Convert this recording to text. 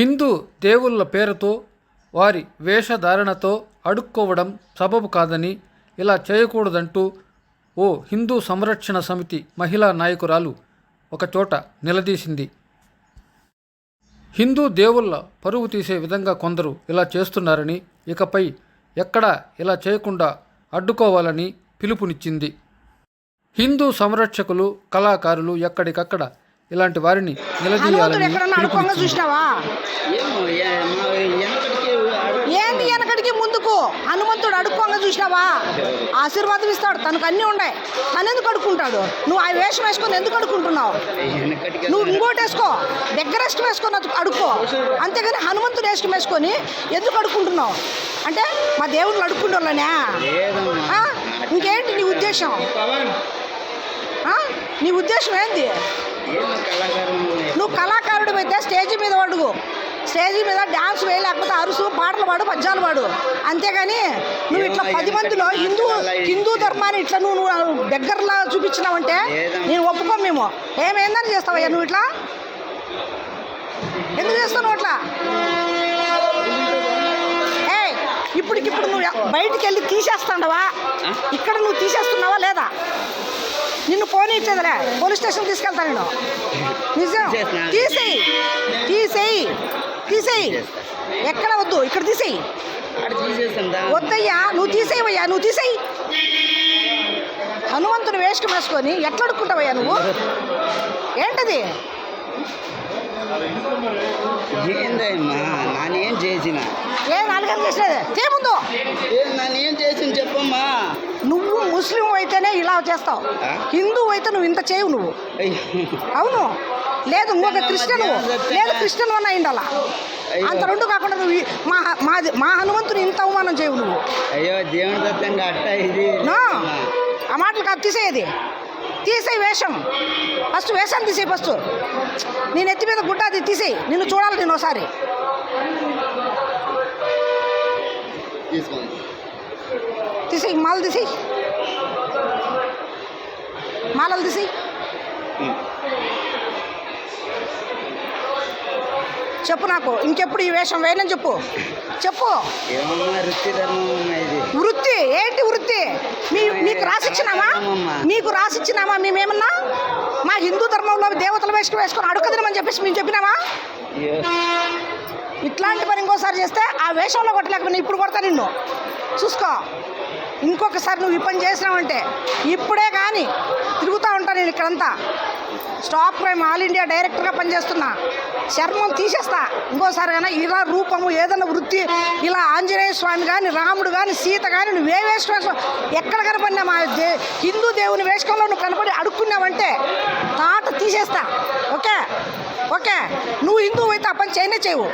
హిందూ దేవుళ్ళ పేరుతో వారి వేషధారణతో అడుక్కోవడం సబబు కాదని ఇలా చేయకూడదంటూ ఓ హిందూ సంరక్షణ సమితి మహిళా నాయకురాలు ఒకచోట నిలదీసింది. హిందూ దేవుళ్ళ పరువు తీసే విధంగా కొందరు ఇలా చేస్తున్నారని ఇకపై ఎక్కడా ఇలా చేయకుండా అడ్డుకోవాలని పిలుపునిచ్చింది. హిందూ సంరక్షకులు కళాకారులు ఎక్కడికక్కడ ఇలాంటి వారిని హనుమంతుడు నిలదీయాలని చూసినావా? ఏమో ఏ- మా వెనకటికి అడుగు- ఏంది వెనకడికి ముందుకు? హనుమంతుడు అడుక్కోగా చూసినావా? ఆశీర్వాదం ఇస్తాడు తనకు అన్నీ ఉన్నాయి. తను ఎందుకు అడుక్కుంటాడు? నువ్వు ఆ వేషం వేసుకొని ఎందుకు అడుక్కుంటున్నావు? నువ్వు ఇంకోటి వేసుకో. దగ్గర వేసుకు వేసుకొని అదు- అడుక్కో. అంతేగాని హనుమంతుడు వేసుకు వేసుకొని ఎందుకు అడుక్కుంటున్నావు? అంటే మా దేవుళ్ళు అడుక్కుంటున్నానే లేదమ్మా. ఇంకేంటి నీ ఉద్దేశం? ఆ? నీ ఉద్దేశం ఏంది ఏమో కళాకారం నువ్వు కళాకారుడు అయితే స్టేజ్ మీద అడుగు. స్టేజ్ మీద డ్యాన్స్ వేయ లేకపోతే అరుసు పాటలు పాడు పద్యాలు పాడు. అంతేగాని నువ్వు ఇట్లా పది మందిలో హిందూ హిందూ ధర్మాన్ని ఇట్లా నువ్వు నువ్వు దగ్గరలా చూపించినావంటే నేను ఒప్పుకోం మేము. ఏమైందని చేస్తావయ్యా నువ్వు ఇట్లా? ఎందుకు చేస్తున్నావు అట్లా? ఏ ఇప్పటికిప్పుడు నువ్వు బయటికి వెళ్ళి తీసేస్తాండవా? ఇక్కడ నువ్వు తీసేస్తున్నావా లేదా? నిన్ను పోనీచ్చేదిలే పోలీస్ స్టేషన్ తీసుకెళ్తా నేను. నిజం. తీసేయి. తీసేయి. ఎక్కడ వద్దు ఇక్కడ తీసేయి. వద్దయ్యా నువ్వు తీసేయవయ్యా నువ్వు తీసేయి. హనుమంతుని వేషం వేసుకొని ఎట్లా అడుక్కుంటావయ్యా నువ్వు? ఏంటది? నానేం చేసిన? ఏ నాలుగని చేసినది? తీ ముందు. ఏం నానేం చేసిన చెప్పమ్మా? నువ్వు ముస్లిం అయితేనే ఇలా చేస్తావు. ఆ? హిందూ అయితే నువ్వు ఇంత చేయవు నువ్వు. అవును. లేదు ఇంకొక క్రిస్టియన్. లేదు క్రిస్టియన్ అన్న అయిండాలా. అంత రెండు కాకుండా నువ్వు మా మా మా హనుమంతుని ఇంత అవమానం చేయవు నువ్వు. అయ్యో దేవుని దత్తంగా అట్ట ఇది? ఆ మాటలు కాదు తీసేయది. తీసేయి వేషం. ఫస్ట్ వేషం తీసేయి ఫస్ట్. నేను ఎత్తి మీద గుడ్డ అది తీసేయి. నిన్ను చూడాలి నేను ఒకసారి. తీసేయి మాలలు తీసేయి. మాలలు తీసేయి. చెప్పు నాకు. ఇంకెప్పుడు ఈ వేషం వేయనని చెప్పు. చెప్పు. వృత్తి ఏంటి వృత్తి? మీ నీకు రాసిచ్చినామా నీకు రాసిచ్చినామా మేమేమన్నా? మా హిందూ ధర్మంలో దేవతల వేసుకు వేసుకొని అడుగుదనమని చెప్పేసి మేము చెప్పినామా ఇట్లాంటి పని ఇంకోసారి చేస్తే ఆ వేషంలో కొట్టలేకపోయినా ఇప్పుడు కొడతా నిన్ను. చూసుకో. ఇంకొకసారి నువ్వు ఈ పని చేసినావంటే ఇప్పుడే కానీ తిరుగుతూ ఉంటాను నేను ఇక్కడంతా. స్టాప్ క్రైమ్ ఆల్ ఇండియా డైరెక్టర్గా పనిచేస్తున్నా. చర్మం తీసేస్తా. ఇంకోసారి కానీ ఇలా రూపము ఏదైనా వృత్తి ఇలా ఆంజనేయ స్వామి కానీ రాముడు కానీ సీత కానీ నువ్వు ఏ వేసుకో ఎక్కడ కనపడినా మా దే హిందూ దేవుని వేషంలో నువ్వు కనపడి అడుక్కున్నావంటే తాట తీసేస్తా. ఓకే? ఓకే? నువ్వు హిందువు అయితే ఆ పని చేయనే చేయవు.